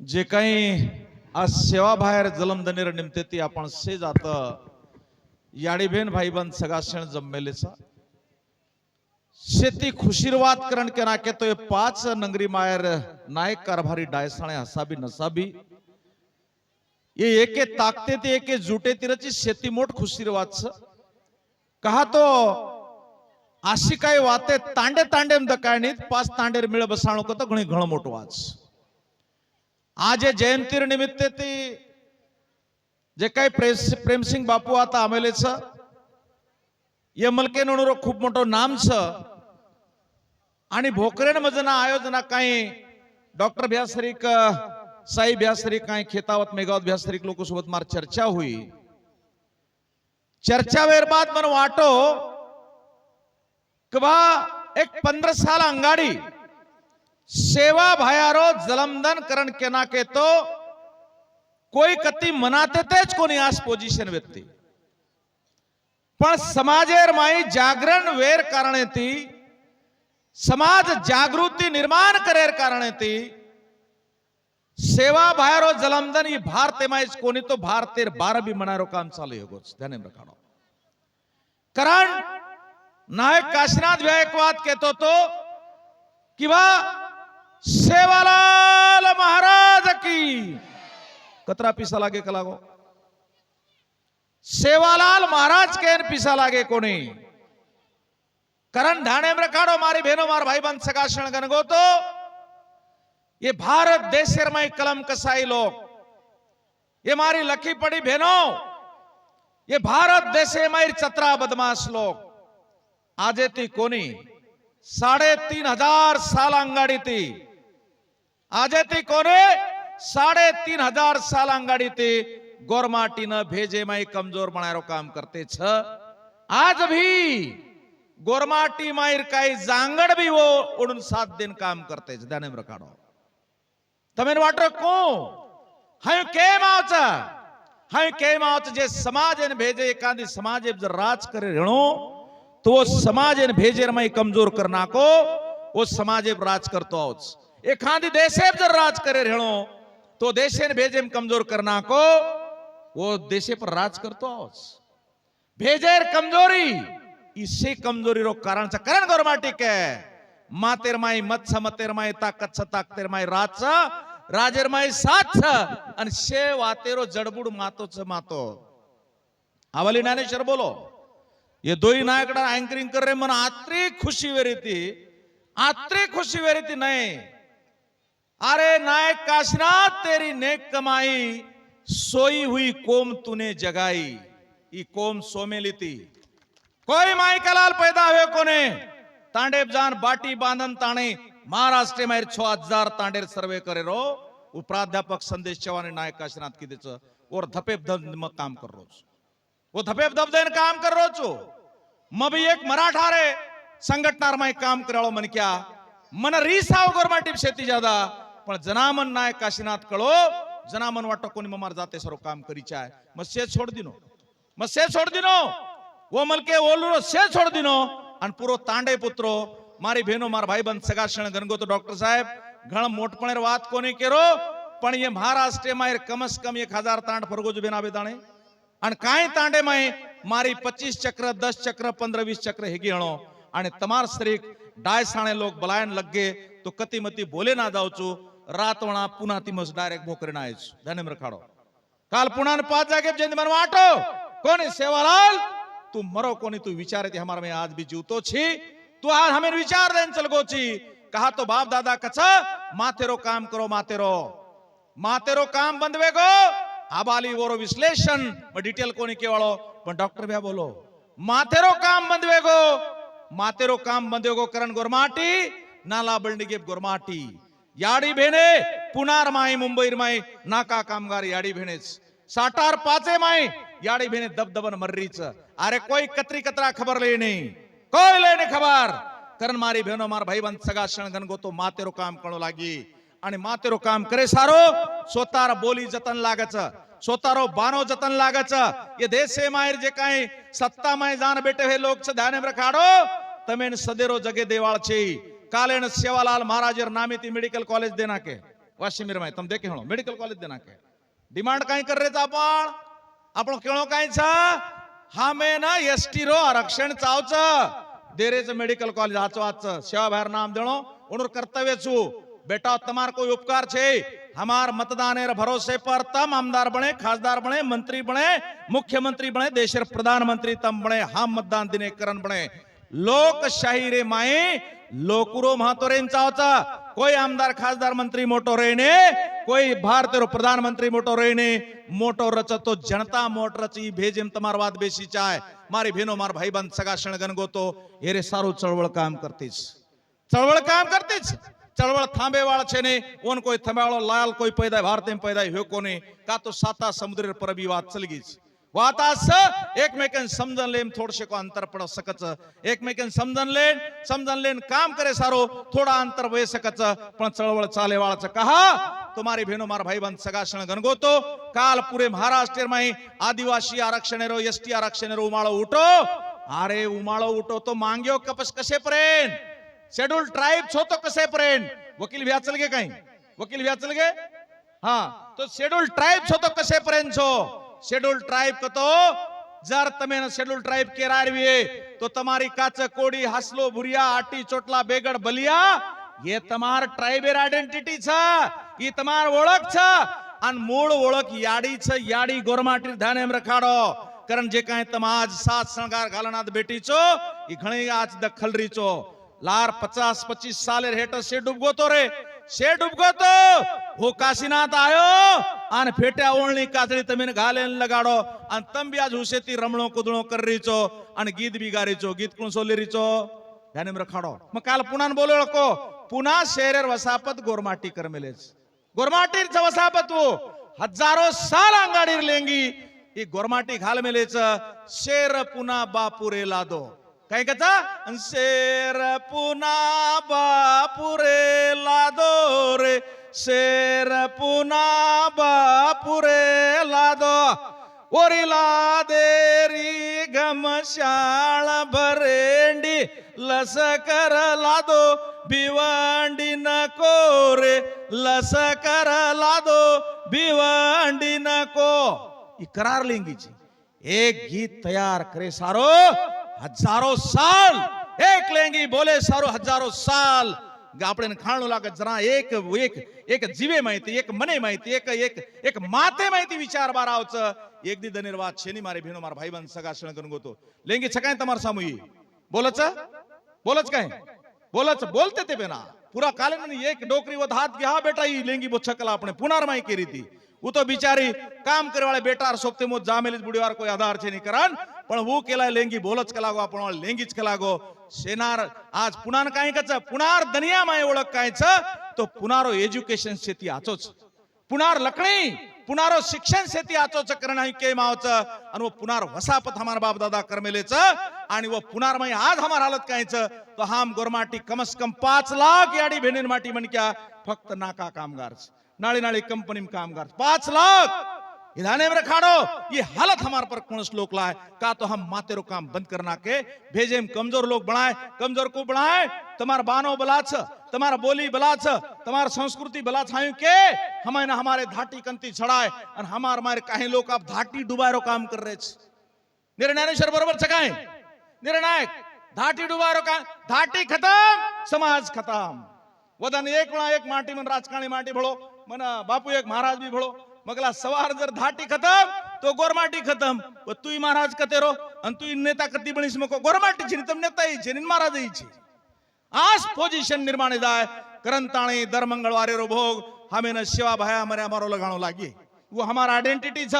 जे काही आज सेवाबाहेर जलमधनीर निमते ती आपण से जात. याडीबेन भाईबंद सगळा क्षण जममेलेचा शेती खुशीरवाद करण के नाके तो ये पाच नंगरी मायर नायक कारभारी डायसाणे हसाबी नसाबी. ये एके ताकते ते एके जुटे तिरची शेती मोठ खुशीरवाद कहा तो अशी काही वाते तांडे तांडे दकाणीत पाच तांडेर मिळ बसाणू तो घणी घण मोठ वाच. आज जयंती निमित्त ते जे काही प्रेस प्रेमसिंग बापू आता अमेलेच ये मलके नोडूर खूप मोठं नामच आणि भोकरेण मजना आयोजना काही डॉक्टर भ्यासरीक साई भ्यासरीक काही खेतावत मेघावत भ्यासरीक लोकसोबत मार चर्चा होई. चर्चा वेर बाद मन वाटो कि एक पंधरा साल अंगाडी सेवा भायारो जलमदन करण केना के तो कोई कती मनाते तेच कोणी आज पोझिशन व्यक्ति। पण समाजेर माई जागरण वेर कारणे ती समाज जागृति निर्माण करेर कारणे ती सेवा भायारो जलमदन ही भारते माईच कोणी तो भारतेर बार बी मनारो काम चालू आहे गोच ध्याने कारण नायक काशीनाथ गायकवाद कहतो तो किंवा सेवालाल महाराज की। कतरा पिसा लागे का लागो? सेवालाल महाराज के पिसा लागे कोणी कारण ढाणे काढो मारी बहनो मार भाई बंद सकाशन गणगो तो ये भारत देशेर में कलम कसाई लोग ये मारी लकी पड़ी बहनो ये भारत देशे में चतरा बदमाश लोग आजे ती कोणी साडेतीन हजार साल अंगाडी ती। आजती कोणे साडेतीन हजार साल आंगाड़ी ते गोरमाटीनं भेजे माई कमजोर बनारो काम करते छ. आज भी गोरमाटी मायर काही जांगड भी वो उडून सात दिन काम करते ध्यान रखाडो तमेन वाटर को हाय केम आवचा हाय केम आवचा जे समाज एन भेजे एखादी समाज जर राज करे रेणो तो वो समाज एन भेजे माई कमजोर करनाको वो समाज राज करतो आहोत. एखादी देशे जर राज करे रेणो तो देशे भेजेम कमजोर करना को वो देशे पर राज करतो भेजेर कमजोरी इससे कमजोरी रो कारण सा कारण गौरमाटिक है मातेर माई मत मतेर माई ताकत ताकतेर माई राज राजेर माई साथ आणि शे वातेरो जडबुड मातोच मातो। आवाली नानेश्वर बोलो ये दोही नायकडा एंकरिंग कर रे मन आत्रे खुशी वेरी ती खुशी वेरी ती अरे नायक काशनाथ तेरी नेक कमाई सोई हुई कोम तूने जगाई। ई कोम सोमे लिती कोई माई कलाल पैदा हुए कोने? तांडेब जान बाटी बांधन ताने महाराष्ट्र माहीर छो हजार तांडेर सर्वे करे रो। उपराध्यापक संदेश चव्हाण नायक काशनाथ की दिशा और धपे धप में काम कर रोज वो धपे धप देन काम कर रोज भी एक मराठा रे संघटनार माई काम करालो मन क्या। मन रीसाव गोरमाटीप शेती ज्यादा। પણ જનામન નાય કાશીનાથ કળો, જનામન વાટકોની મમાર જાતે સરો કામ કરી ચાય. મસે છોડ દિનો. મસે છોડ દિનો. વો મલકે ઓલુરો સે છોડ દિનો. અને પૂરો તાંડે પુત્રો, મારી બહેનો મારા ભાઈ બંધ સગા શણ ગણગો તો ડોક્ટર સાહેબ, ઘણ મોટપણે વાત કોની કેરો, પણ એ મહારાષ્ટ્રમાં એ કમસ કમ એક હજાર તાંડ ફરગો જો બેન આવે તાણે અને કાંઈ તાંડેમાં મારી પચીસ ચક્ર, દસ ચક્ર, પંદર વીસ ચક્ર હેગી હણો. અને તમાર શરીર ડાય સાણે લોક બલાયન લગે તો કતિમતી બોલે ના જાઉં છું. रातवणा पुन्हा तिमस डायरेक्ट भोकरे नायच धनेंद्र खाडो काल पुन्हा पाच जागे जयंती मन वाटो. कोणी सेवालाल तू मरो कोणी तू विचार येते हमारा मी आज भी जीवतो छी. तू आज हमें विचार देन चल गोची. कहा तो बाप दादा कचा? मातेरो काम करो मातेरो मातेरो काम बंदवे गो. आबाली वोरो विश्लेषण. डिटेल कोणी केवळो? पण डॉक्टर भ्या बोलो माथेरो काम बंदवे गो. माथेरो काम बंदवे गो करण गोरमाटी. नाला बंडगेप गोरमाटी. याडी भेणे पुणार माई मुंबईर माई नाका कामगार याडी भेणेच. साठार पाचे माई याडी भेणे दबदबन मर्रीच. अरे कोई कतरी कतरा खबर ले नहीं. कोई ले नहीं खबर. कारण मारी बहनो मार भाई बंद सगा क्षण घनगो तो मातेरो काम कणो लागी. आणि मातेरो काम करे सारो स्वतार बोली जतन लागच. स्वतारो बानो जतन लागच. ये देशे मायर जे काही सत्ता माय जान बेटे हे लोक छ ध्यान रखाडो. तमेन सदेरो जगे देवाळ कालेन सेवालाल महाराज नामी थी मेडिकल कॉलेज देना के वाशी मेरे में तुम देखे हो मेडिकल कॉलेज देना के डिमांड कहीं कर रहे था अपन क्यों कहीं छा? हा मे ना एस टी रो आरक्षण चाहच देरे च मेडिकल कॉलेज आचो आज सेवा भाई नाम देो कर्तव्य छू. बेटा तुम्हार कोई उपकार छे? हमार मतदान भरोसे पर तम आमदार बने खासदार बने मंत्री बने मुख्यमंत्री बने देश प्रधानमंत्री तम बने हम मतदान दिने करण बने लोकशाही रे माये लोकरो महतो रेंचा कोई आमदार खासदार मंत्री मोटो रेने कोई भारत प्रधानमंत्री मोटो रेने मोटो रच तो जनता मोट रची भेजेम तमार वाद बेसी चाय. मारी भेनो मार भाई बंद सगा शणगन गोतो. ये रे सारू चळवळ काम करतीस. चळवळ काम करतीस? चळवळ छे ने उन कोई थंबेवाळो लाल कोई पैदा भारत में पैदा हो कोने. का तो साता समुद्र पर भी वाद चल गई वातास एकमेकन समजन लेन थोड़से को अंतर पड सकच. एकमेकन समजन लेन समजन लेन काम करे सारो थोडा अंतर वे सकच. पण चळवळ चालेवाळच कहा? तुम्हारी भेनो मार भाई बंद सगाशण गणगोतो काल पुरे महाराष्ट्र में आदिवासी आरक्षण रो एस टी आरक्षण रो उमाळो उठो. अरे उमाळो उठो तो मांग्यो कपस कसे पर्यंत शेड्यूल ट्राईब्स होतो कसे पर्यंत वकील व्याचल गे काही वकील व्याचल गे? हा तो शेड्यूल ट्राईब्स होतो कसे पर्यंत छो શેડ્યુલ ટ્રાઇબ કતો જર તમે શેડ્યુલ ટ્રાઇબ કેરારવીએ તો તમારી કાચ કોડી હાસલો ભુરિયા આટી ચોટલા બેગડ બલિયા એ તમાર ટ્રાઇબેર આઈડેન્ટિટી છે ઈ તમાર ઓળખ છે અને મૂળ ઓળખ યાડી છે યાડી ગોરમાટી ધાને એમ રખાડો કારણ જે કાંઈ તમે આજ સાત શણગાર ઘાલનાથ બેટી છો ઈ ઘણી આજ દખલ રી છો લાર પચાસ પચીસ સાલે હેઠ શે ડૂબગો તો રે शेड उबगतो हो काशीनाथ आयो आणि फेट्या ओळणी कातळी तमीन घालेन लगाडो आणि तंबी आज हुशेती रमणो कुदळो करीचो आणि गीत बिगारीचो गीत कुण सोलेरीचो? ध्याने रखाडो. मग काल पुन्हा बोलो को पुन्हा शेरेर वसापत गोरमाटी करमेलेच. गोरमाटीर वसापत वो. हजारो साल अंगाडीर लेंगी. ही गोरमाटी घालमेलेच. शेर पुन्हा बापुरे लादो. काय कचा शेर पुन्हा बापुरे लादो रे शेर पुन्हा बापुरे लादो. ओरिला देरी गमशाळ भरेंडी. लस कर लादो. भिवंडी नको रे. लस कर लादो. भिवंडी नको. इकरार लेंगीची. एक गीत तयार करे सारो. હજારો સાલ એક લેંગી બોલે સારું હજારો સાલ આપણે ખાણું લાગે જરા એક એક એક જીવે માહિતી એક મને માહિતી એક એક એક માતે માહિતી વિચાર બાર આવच एक दिन दनिर्वाद छेनी मारे भेनो मार भाई बंद सगा क्षण करून गोतो। लेंगे छकाय तमार सामुई बोलच? बोलच काय? बोलच बोलते थे बेना पुरा कालन एक डोकरी वत हात घ्या बेटा ही लेंगी बोछकला आपण पुनार माई केली ती। उ तो बिचारी काम करवाळे बेटार सोपते मो जामेलीच बुडीवार कोई आधार छे नी करान पण હું केलाय लेंगी बोलच का लागो आपण लेंगीच का लागो સેનાર आज पुन्हा काय कच पुनार दनिया माय ओळख કાંઈ तो पुनारो एज्युकेशन शेती आचोच पुनार लकणी पुनारो शिक्षण शेती आचोच करणं के मावच आणि व पुनार वसापत हमार बाप दादा करमेलेच. आणि व पुनार माई आज हमार हालत कायच तो हम गोरमाटी कमस कम पाच लाख याडी भेनेन माटी म्हणक्या फक्त नाका कामगार नाळी नाळी कंपनी कामगार. पाच लाख! इधाने में रखाड़ो। ये हालत हमारे पर कौन लोग लाए? का तो हम मातेरो काम बंद करना के भेजे हम कमजोर लोग बनाए। कमजोर को बनाए? तुम्हारा बानो बला छ तुम्हारा बोली बला छ तुम्हारा संस्कृति बला छायु के हमें ना हमारे धाटी कंती छड़ाए और हमारे मारे काही लोग आप धाटी डुबारो काम कर रहे छ। निर्णय बरोबर छ काय निर्णायक धाटी डुबारो का धाटी खतम समाज खतम। वदन एक वेळा एक माटी मन राजकारणी माटी भळो मन बापू एक महाराज बी भळो मगला सवार जर धाटी खतम तो गोरमाटी खतम. व तुई महाराज कतेरो आणि तू नेता कती बणीस मको? गोरमाटी छी तुम नेता ही छी महाराज इच्छे आज पोजिशन निर्माण जाय करंताणे दर मंगळवारे रो भोग. हमे न सेवा भाया मरे हमारो लगाणो लागे. वो हमारा आइडेंटिटी छ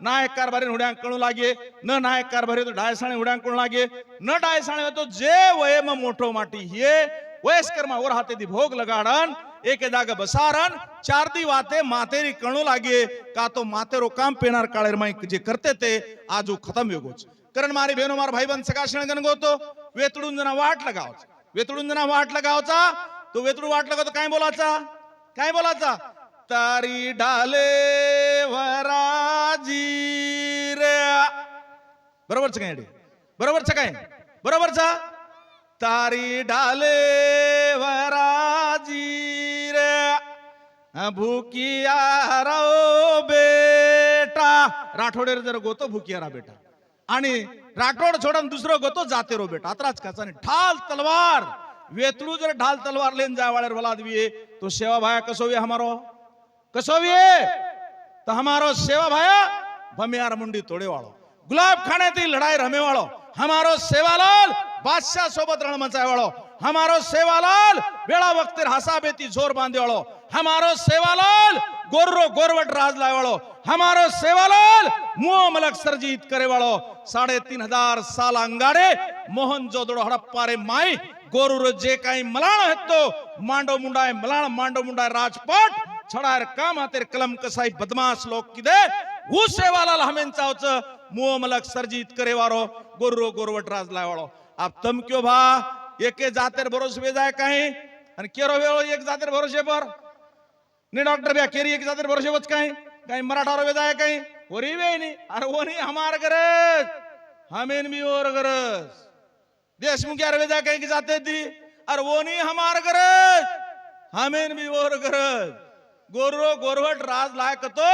नायक कारभारी हुड्यांक कळू लागे. न नायक कारभारी तो डायसाणे हुड्या कळू लागे. न डायसाणे तो जे वय मोठो माटी हे. वयस्कर मावर हाते दी भोग लगाडन. ಏಕೆ ದಾಗ ಬಸಾರನ್ ಚಾರ್ದಿ वाते ಮಾತೇರಿ ಕಣು लागे का तो માતેરો કામ પેનાર કાળેર માં જે કરતે તે આજ खतम યોગો छे कारण मारी बहनो मार भाई बंद सकाश गणगोतो वेतडून जना वाट लगावचा. वेतडून जना वाट लगावचा तो वेतडू वाट लगावतो काय बोलायचा? काय बोलायचा? तारी डाले वराजी रे. बरोबरच काय बरोबरच काय? बरोबरचा? तारी डाले वरा भुकिया राव बेटा. राठोडेर जर गोतो भुकियारा बेटा. आणि राठोड सोडून दुसरं गोतो जाते रो बेटा. आत्राच काचा. ढाल तलवार. वेतळू जर ढाल तलवार लेन जाय वाळेर वलाद विये तो सेवा भाया कसो वे हमारो? कसो विये तो हमारो सेवा भाया भमियार मुंडी तोड़े वाळो. गुलाब खाण्यातील लढाई रमे वाळो. हमारो सेवालाल बादशाह सोबत रण मचाय वाळो. हमारो सेवालाल वेळा वक्तेर हसाबेती जोर बांधे वाळो. हमारो सेवालाल गोर्रो गोरवट राज लाए वाळो हमारो सेवालाल मुंह मलक सर्जित करे वाळो साडे तीन हजार साल अंगाडे मोहन जोदड़ो हडप्पा रे माई गोरुर जे काही मलाण हत्तो मांडो मुंडाय मलाण मांडो मुंडाय राजपाट छडायर काम हातेर कलम कसाई बदमाश लोक किदे हु सेवालाल हमें चावच मुंह मलक सर्जित करे वारो गोर्रो गोरवट राज लाय वाळो आप तम क्यों भा? एके जातेर भरोसे वे जाय काही आणि केरो वेळो एक जातेर भरोसे पर? नहीं डॉक्टर भैया केरी एक जाते वर्ष बच कहीं कहीं मराठा रोवे जाए कहीं हो रही वे नहीं अरे वो नहीं हमार गरज. हमेन भी और गरज. देशमुख अरवे जाए कहीं जाते थी अरे वो नहीं हमार गरज. हमें भी और गरज. गोरो गोरवट राज लायक तो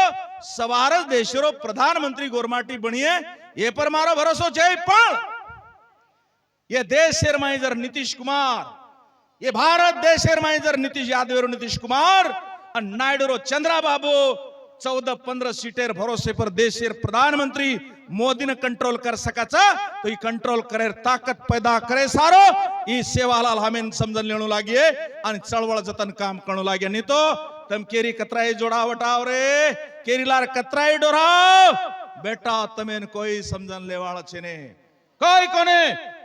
सवार देश रो प्रधानमंत्री गोरमाटी बनिए ये पर मारो भरोसो जय पण. ये देश शेर जर नीतीश कुमार. ये भारत देश शेर जर नीतीश यादव और नीतीश कुमार. नायडू रो चंद्रा बाबू चौदह पंद्रह सीटेर भरोसे पर देश प्रधानमंत्री मोदी ने कंट्रोल कर सका चा तो कंट्रोल करे ताकत पैदा करे सारो. ई सेवा लाल हमें समझ लेने लगी है चलव जतन काम करो लगे नहीं तो तम केरी कतरा जोड़ा वटाव रे. केरी लार कतरा डोरा बेटा तमेन कोई समझ ले वाला छे कोई कोने?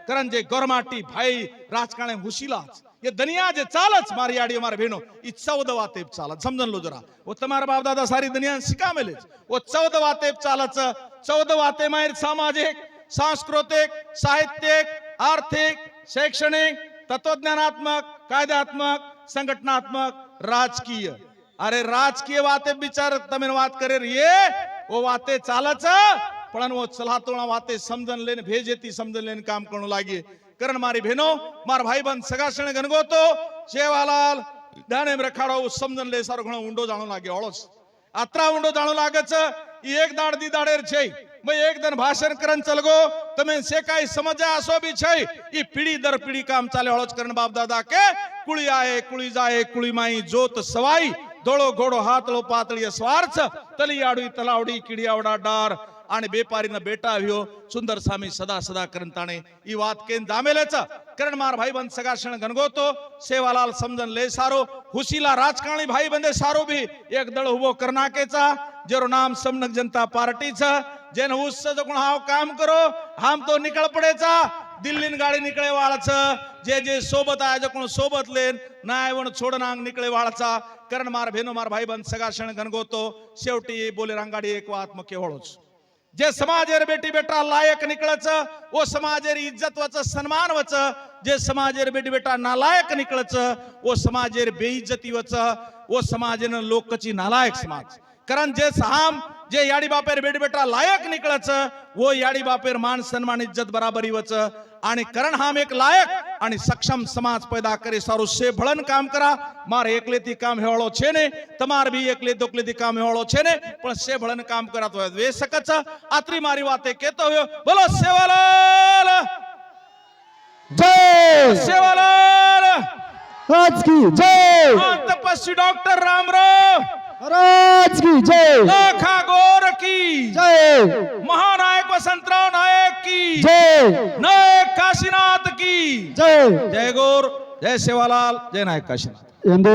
करण जे गोरमाटी भाई राजकारण हुशीला ये दुनिया जे चालच मारी आड़ी मार भेनो ई चौदह वातेब चालत समझ लो जरा। वो तमार बाप दादा सारी दुनिया शिका मिले वो चौदह वातेब चालच चौदह वाते मायर सामाजिक सांस्कृतिक साहित्यिक आर्थिक शैक्षणिक तत्वज्ञानात्मक कायद्यात्मक संघटनात्मक राजकीय। अरे राजकीय वाते विचार तमिन वात करे रे वो वाते चालच पण वो चला वाते समजन लेन भेजेती समजन लेन काम करू लागे। कारण मारी बहनो मार भाई बंद सगासण गणगोतो सेवालाल દાને રખાડો સમજન લે સારો ઘણો ઊંડો જાણો લાગે ઓળસ આત્રા ઊંડો જાણો લાગે છે ઈ એક દાડ દી દાડેર છે ભાઈ એક દન ભાષણ કરન ચલગો તમે સે કાઈ સમજ્યા આસો બી છે ઈ પીડી દર પીડી કામ ચાલે ઓળસ કરન બાપ દાદા કે કુળી આએ કુળી જાએ કુળી માઈ જોત સવાઈ ધોળો ઘોડો હાથળો પાતળીય સ્વાર છે તલિયાડી તલાવડી કીડિયાવડા ડાર आणि बेपारीनं बेटा व्यो सुंदर स्वामी सदा सदा करण ताणे ई वात केन जामेलेच करण मार भाई बंद सगा क्षण गणगोतो सेवालाल समजन ले सारो. हुशीला राजकारणी भाई बंदे सारो भी. एक दळ उभो करनाकेचा. जेरो नाम समनक जनता पार्टी पार्टीचा. जेन हुस्स जो कोण हाव काम करो. हाम तो निकळ पडेचा. दिल्लीन गाडी निकळे वाळच. जे जे सोबत आहे जो कोण सोबत लेन. नाय वण छोडनांग निकळे वाळचा. कर्ण मार भेनो मार भाई बंद सगा क्षण गणगोतो शेवटी बोले रांगाडी एक वात मुख्य होळोच. जे समाजेर बेटी बेटा लायक निकळच ओ समाजेर इज्जत वच सन्मान वच जे समाजेर बेटी बेटा नालायक निकळच ओ समाजेर बेइज्जती वच ओ समाजेन लोकची नालायक समाज. कारण जे सहाम जे याडी बापेर बेटी बेटा लायक निकळच वो याडी बापेर मान सन्मान इज्जत बराबरी वच आणि करण हाम एक लायक आणि सक्षम समाज पैदा करे सारो से भळन काम करा मार एकलेती काम हेवाळो છે ને તમાર બી એકલે દોકલેથી કામ हेवाळो છે ને પણ સે ભળન કામ કરાતો હોય વે સકચ આતરી મારી વાતે કહેતો હોય બોલો સેવાલાલ जय સેવાલાલ आज की जय હા, તપસ્વી ડોક્ટર રામરાવ महाराज की जय। लाखा गोर की। जय। महानायक वसंतराव नायक की। जय। नायक काशीनाथ की। जय। जय गोर जय सेवालाल जय नायक काशीनाथ।